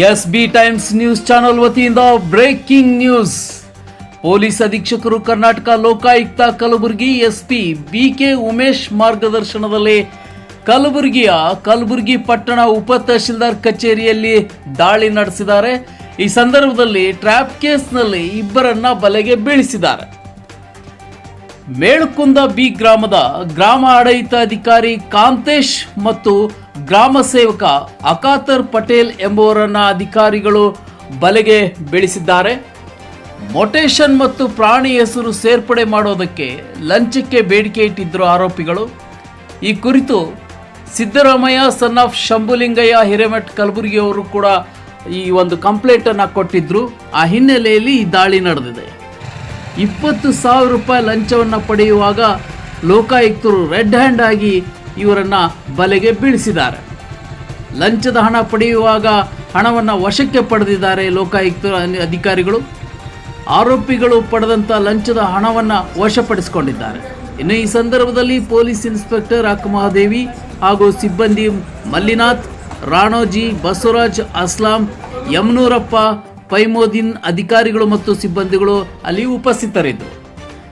S B Times news channel ವತಿಯಿಂದ breaking news. Police ಅಧೀಕ್ಷಕರು Karnataka Lokayukta Kalaburagi SP BK Umesh ಮಾರ್ಗದರ್ಶನದಲ್ಲಿ ಕಲಬುರಗಿಯ ಕಲಬುರಗಿ ಪಟ್ಟಣ ಉಪ ತಹಶೀಲ್ದಾರ್ ಕಚೇರಿಯಲ್ಲಿ ದಾಳಿ ನಡೆಸಿದ್ದಾರೆ. ಈ ಸಂದರ್ಭದಲ್ಲಿ ಟ್ರ್ಯಾಪ್ ಕೇಸ್ನಲ್ಲಿ ಇಬ್ಬರನ್ನ ಬಲೆಗೆ ಬೀಳಿಸಿದ್ದಾರೆ. ಮೇಳುಕುಂದ ಬಿ ಗ್ರಾಮದ ಗ್ರಾಮ ಆಡಳಿತ ಅಧಿಕಾರಿ ಕಾಂತೇಶ್ ಮತ್ತು ಗ್ರಾಮ ಸೇವಕ ಅಕಾತರ್ ಪಟೇಲ್ ಎಂಬುವರನ್ನ ಅಧಿಕಾರಿಗಳು ಬಲೆಗೆ ಬೀಳಿಸಿದ್ದಾರೆ. ಮೊಟೇಷನ್ ಮತ್ತು ಪ್ರಾಣಿ ಹೆಸರು ಸೇರ್ಪಡೆ ಮಾಡೋದಕ್ಕೆ ಲಂಚಕ್ಕೆ ಬೇಡಿಕೆ ಇಟ್ಟಿದ್ದರು ಆರೋಪಿಗಳು. ಈ ಕುರಿತು ಸಿದ್ದರಾಮಯ್ಯ, ಸನ್ ಆಫ್ ಶಂಭುಲಿಂಗಯ್ಯ, ಹಿರೇಮಠ್ ಕಲಬುರಗಿ ಅವರು ಕೂಡ ಈ ಒಂದು ಕಂಪ್ಲೇಂಟ್ ಕೊಟ್ಟಿದ್ದರು ಆ ಹಿನ್ನೆಲೆಯಲ್ಲಿ ಈ ದಾಳಿ ನಡೆದಿದೆ. ಇಪ್ಪತ್ತು ಸಾವಿರ ರೂಪಾಯಿ ಲಂಚವನ್ನು ಪಡೆಯುವಾಗ ಲೋಕಾಯುಕ್ತರು ರೆಡ್ ಹ್ಯಾಂಡ್ ಆಗಿ ಇವರನ್ನ ಬಲೆಗೆ ಬೀಳಿಸಿದ್ದಾರೆ. ಲಂಚದ ಹಣ ಪಡೆಯುವಾಗ ಹಣವನ್ನು ವಶಕ್ಕೆ ಪಡೆದಿದ್ದಾರೆ ಲೋಕಾಯುಕ್ತ ಅಧಿಕಾರಿಗಳು. ಆರೋಪಿಗಳು ಪಡೆದಂತ ಲಂಚದ ಹಣವನ್ನು ವಶಪಡಿಸಿಕೊಂಡಿದ್ದಾರೆ. ಇನ್ನು ಈ ಸಂದರ್ಭದಲ್ಲಿ ಪೊಲೀಸ್ ಇನ್ಸ್ಪೆಕ್ಟರ್ ಅಕ್ಕಮಹಾದೇವಿ ಹಾಗೂ ಸಿಬ್ಬಂದಿ ಮಲ್ಲಿನಾಥ್, ರಾಣೋಜಿ, ಬಸವರಾಜ್, ಅಸ್ಲಾಂ, ಯಮನೂರಪ್ಪ, ಪೈಮೋದಿನ್ ಅಧಿಕಾರಿಗಳು ಮತ್ತು ಸಿಬ್ಬಂದಿಗಳು ಅಲ್ಲಿ ಉಪಸ್ಥಿತರಿದ್ದರು.